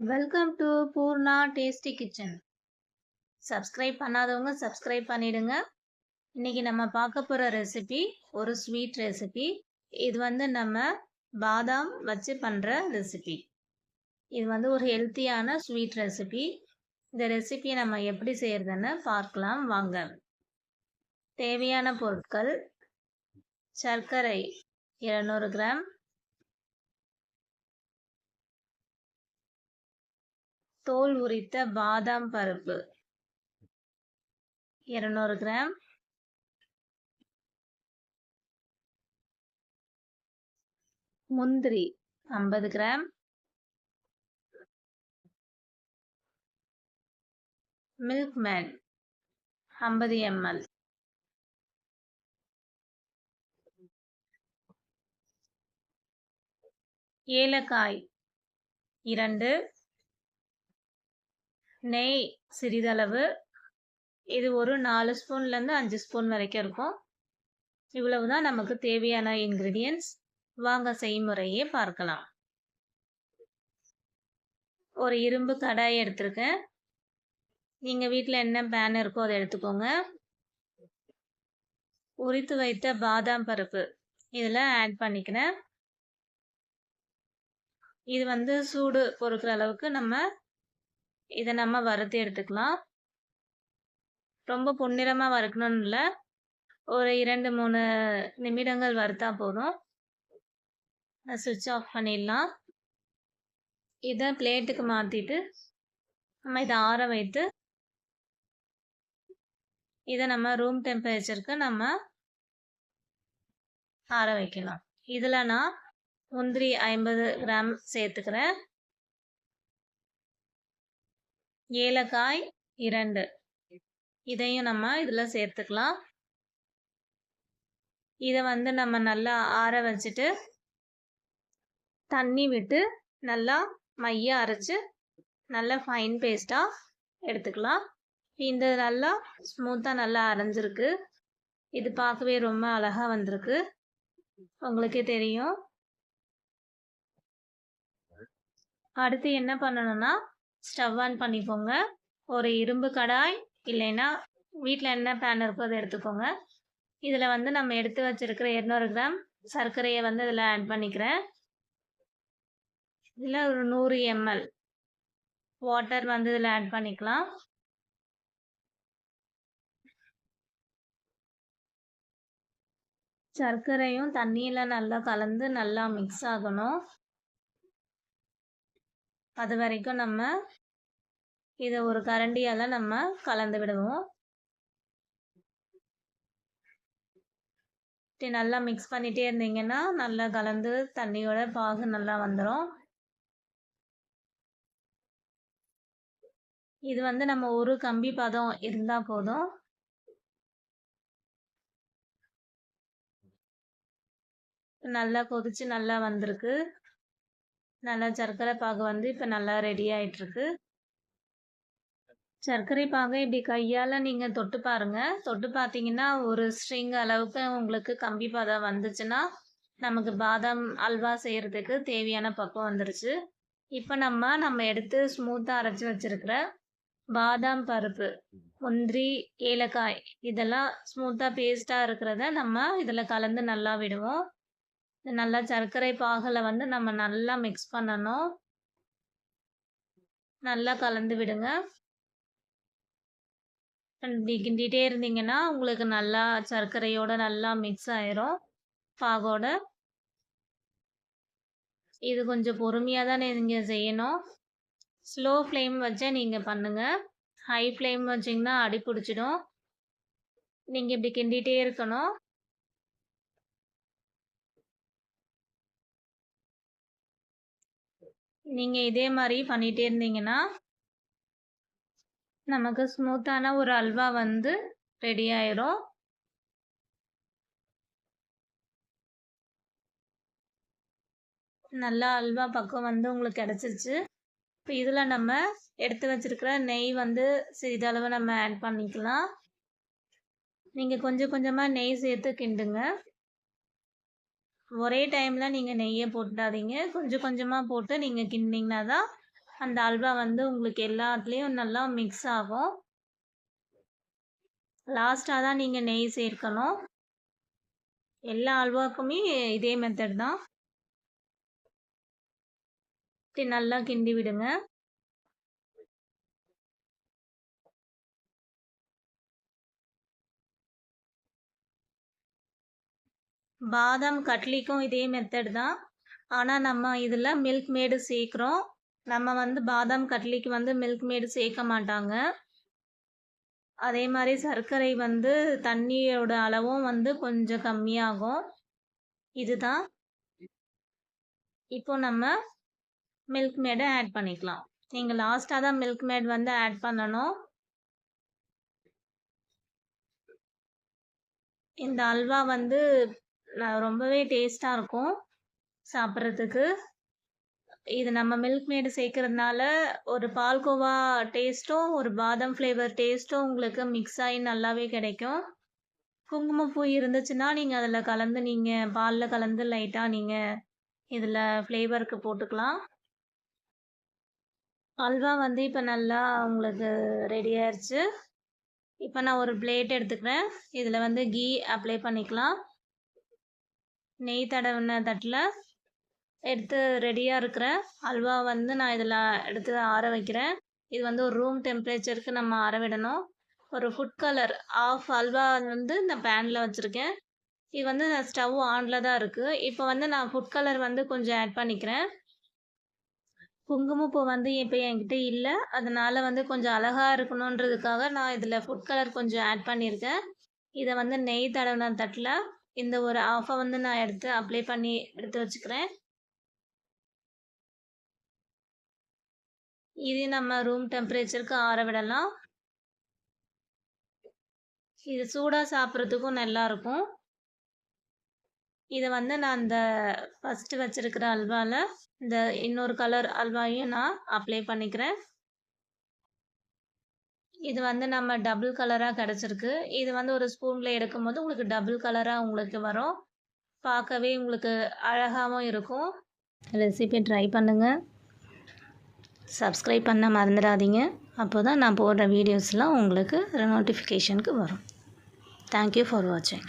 Welcome to Poorna tasty kitchen subscribe பண்ணாதவங்க subscribe பண்ணிடுங்க. இன்னைக்கு நம்ம பார்க்க போகிற ரெசிபி ஒரு ஸ்வீட் ரெசிபி இது வந்து நம்ம பாதாம் வச்சு பண்ணுற ரெசிபி இது வந்து ஒரு ஹெல்த்தியான ஸ்வீட் ரெசிபி இந்த ரெசிபியை நம்ம எப்படி செய்கிறதுன்னு பார்க்கலாம் வாங்க. தேவையான பொருட்கள் சர்க்கரை இருநூறு கிராம் தோல் உரித்த பாதாம் பருப்பு. இருநூறு கிராம். முந்திரி ஐம்பது கிராம். மில்க் மேன் ஐம்பது எம்எல். ஏலக்காய் இரண்டு. நெய் சிறிதளவு. இது ஒரு நாலு ஸ்பூன்லேருந்து அஞ்சு ஸ்பூன் வரைக்கும் இருக்கும். இவ்வளவு தான் நமக்கு தேவையான இன்க்ரீடியன்ஸ் வாங்க செய்முறையே பார்க்கலாம். ஒரு இரும்பு கடாய் எடுத்திருக்கேன். நீங்கள் வீட்டில் என்ன பேன் இருக்கோ அதை எடுத்துக்கோங்க. உரித்து வைத்த பாதாம் பருப்பு. இதில் ஆட் பண்ணிக்கிறேன். இது வந்து சூடு பொறுக்கிற அளவுக்கு நம்ம இதை நம்ம வறுத்து எடுத்துக்கலாம். ரொம்ப பொன்னிறமாக வறுக்கணும்னு இல்லை ஒரு இரண்டு மூணு நிமிடங்கள் வறுத்தா போதும். சுவிட்ச் ஆஃப் பண்ணிடலாம். இதை பிளேட்டுக்கு மாற்றிட்டு நம்ம இதை ஆற வைத்து இதை நம்ம ரூம் டெம்பரேச்சருக்கு நம்ம ஆற வைக்கலாம். இதில் நான் முந்திரி ஐம்பது கிராம் சேர்த்துக்கிறேன். ஏலக்காய் இரண்டு. இதையும் நம்ம இதில் சேர்த்துக்கலாம். இதை வந்து நம்ம நல்லா ஆற வச்சுட்டு தண்ணி விட்டு நல்லா மைய அரைச்சி நல்லா ஃபைன் பேஸ்ட்டாக எடுத்துக்கலாம். இந்த நல்லா ஸ்மூத்தாக நல்லா அரைஞ்சிருக்கு. இது பார்க்கவே ரொம்ப அழகாக வந்திருக்கு. உங்களுக்கே தெரியும். அடுத்து என்ன பண்ணணும்னா ஸ்டவ் ஆன் பண்ணிக்கோங்க. ஒரு இரும்பு கடாய் இல்லைன்னா வீட்டில் என்ன பேன் இருக்கோ அதை எடுத்துக்கோங்க. இதில் வந்து நம்ம எடுத்து வச்சிருக்கிற இரநூறு கிராம் சர்க்கரையை வந்து இதில் ஆட் பண்ணிக்கிறேன். இதில் ஒரு நூறு எம்எல் வாட்டர் வந்து இதில் ஆட் பண்ணிக்கலாம். சர்க்கரையும் தண்ணியில் நல்லா கலந்து நல்லா மிக்ஸ் ஆகணும். அது வரைக்கும் நம்ம இதை ஒரு கரண்டியால் நம்ம கலந்து விடுவோம். நல்லா மிக்ஸ் பண்ணிகிட்டே இருந்தீங்கன்னா நல்லா கலந்து தண்ணியோட பாகு நல்லா வந்துடும் இது வந்து நம்ம ஒரு கம்பி பதம் இருந்தால் போதும். நல்லா கொதிச்சு நல்லா வந்திருக்கு. நல்லா சர்க்கரை பாகு வந்து இப்போ நல்லா ரெடி ஆகிட்டுருக்கு சர்க்கரை பாகை இப்படி கையால் நீங்கள் தொட்டு பாருங்கள் தொட்டு பார்த்தீங்கன்னா ஒரு ஸ்ட்ரிங் அளவுக்கு உங்களுக்கு கம்பி பதம் வந்துச்சுன்னா நமக்கு பாதாம் அல்வா செய்கிறதுக்கு தேவையான பக்கம் வந்துருச்சு. இப்போ நம்ம நம்ம எடுத்து ஸ்மூத்தாக அரைச்சி வச்சுருக்கிற பாதாம் பருப்பு முந்திரி ஏலக்காய் இதெல்லாம் ஸ்மூத்தாக பேஸ்ட்டாக இருக்கிறத நம்ம இதில் கலந்து நல்லா விடுவோம். நல்லா சர்க்கரை பாகில் வந்து நம்ம நல்லா மிக்ஸ் பண்ணணும். நல்லா கலந்து விடுங்க. இப்படி கிண்டிகிட்டே இருந்தீங்கன்னா உங்களுக்கு நல்லா சர்க்கரையோட நல்லா மிக்ஸ் ஆயிரும். பாகோட. இது கொஞ்சம் பொறுமையாக தான் நீங்கள் செய்யணும். ஸ்லோ ஃப்ளேம் வச்சா நீங்கள் பண்ணுங்கள் ஹை ஃப்ளேம் வச்சிங்கன்னா அடி பிடிச்சிடும். நீங்கள் இப்படி கிண்டிகிட்டே இருக்கணும். நீங்கள் இதே மாதிரி பண்ணிகிட்டே இருந்தீங்கன்னா நமக்கு ஸ்மூத்தான ஒரு அல்வா வந்து ரெடி ஆயிரும். நல்லா அல்வா பக்கம் வந்து உங்களுக்கு கிடச்சிருச்சு. இப்போ இதில் நம்ம எடுத்து வச்சிருக்கிற நெய் வந்து சிறிதளவு நம்ம ஆட் பண்ணிக்கலாம். நீங்கள் கொஞ்சம் கொஞ்சமாக நெய் சேர்த்து கிண்டுங்க. ஒரே டைமில் நீங்கள் நெய்யை போட்டுடாதீங்க. கொஞ்சம் கொஞ்சமாக போட்டு நீங்கள் கிண்டிங்கன்னா தான் அந்த அல்வா வந்து உங்களுக்கு எல்லாத்துலேயும் நல்லா மிக்ஸ் ஆகும். லாஸ்ட்டாக தான் நீங்கள் நெய் சேர்க்கணும். எல்லா அல்வாக்குமே இதே மெத்தட் தான். நல்லா கிண்டி விடுங்க. பாதாம் கட்லிக்கும் இதே மெத்தட் தான். ஆனால் நம்ம இதில் மில்க் மேடு சேர்க்குறோம். நம்ம வந்து பாதாம் கட்லிக்கு வந்து மில்க் மேடு சேர்க்க மாட்டாங்க. அதே மாதிரி சர்க்கரை வந்து தண்ணியோட அளவும் வந்து கொஞ்சம் கம்மியாகும். இதுதான். இப்போ நம்ம மில்க் மேடை ஆட் பண்ணிக்கலாம். நீங்கள் லாஸ்ட்டாக தான் மில்க் மேட் வந்து ஆட் பண்ணணும். இந்த அல்வா வந்து ரொம்பவே டேஸ்ட்டாக இருக்கும் சாப்பிட்றதுக்கு. இது நம்ம மில்க் மேடு சேர்க்கறதுனால ஒரு பால்கோவா டேஸ்ட்டும் ஒரு பாதாம் ஃப்ளேவர் டேஸ்ட்டும் உங்களுக்கு மிக்ஸ் ஆகி நல்லாவே கிடைக்கும். குங்குமப்பூ இருந்துச்சுன்னா நீங்கள் அதில் கலந்து நீங்கள் பாலில் கலந்து லைட்டாக நீங்கள் இதில் ஃப்ளேவருக்கு போட்டுக்கலாம். அல்வா வந்து இப்போ நல்லா உங்களுக்கு ரெடி ஆயிடுச்சு இப்போ நான் ஒரு பிளேட் எடுத்துக்கிறேன். இதில் வந்து கீ அப்ளை பண்ணிக்கலாம். நெய் தடவின தட்டில் எடுத்து ரெடியாக இருக்கிற அல்வா வந்து நான் இதில் எடுத்து ஆற வைக்கிறேன். இது வந்து ஒரு ரூம் டெம்பரேச்சருக்கு நம்ம ஆற விடணும். ஒரு ஃபுட் கலர் ஆஃப் அல்வா வந்து நான் பேனில் வச்சுருக்கேன். இது வந்து ஸ்டவ் ஆனில் தான் இருக்குது இப்போ வந்து நான் ஃபுட் கலர் வந்து கொஞ்சம் ஆட் பண்ணிக்கிறேன். குங்குமப்பூ வந்து இப்போ என்கிட்ட இல்லை. அதனால் வந்து கொஞ்சம் அழகாக இருக்கணுன்றதுக்காக நான் இதில் ஃபுட் கலர் கொஞ்சம் ஆட் பண்ணியிருக்கேன். இதை வந்து நெய் தடவின தட்டில் இந்த ஒரு ஆஃபை வந்து நான் எடுத்து அப்ளை பண்ணி எடுத்து வச்சுக்கிறேன். இது நம்ம ரூம் டெம்பரேச்சருக்கு ஆற விடலாம். இது சூடாக சாப்பிட்றதுக்கும் நல்லாயிருக்கும் இதை வந்து நான் இந்த ஃபஸ்ட்டு வச்சுருக்கிற அல்வாவில் இந்த இன்னொரு கலர் அல்வாயும் நான் அப்ளை பண்ணிக்கிறேன். இது வந்து நம்ம டபுள் கலராக கிடச்சிருக்கு. இது வந்து ஒரு ஸ்பூனில் எடுக்கும்போது உங்களுக்கு டபுள் கலராக உங்களுக்கு வரும். பார்க்கவே உங்களுக்கு அழகாகவும் இருக்கும். ரெசிபி ட்ரை பண்ணுங்கள் சப்ஸ்கிரைப் பண்ண மறந்துடாதீங்க. அப்போ தான் நான் போடுற வீடியோஸ்லாம் உங்களுக்கு நோட்டிஃபிகேஷனுக்கு வரும். தேங்க்யூ ஃபார் வாட்சிங்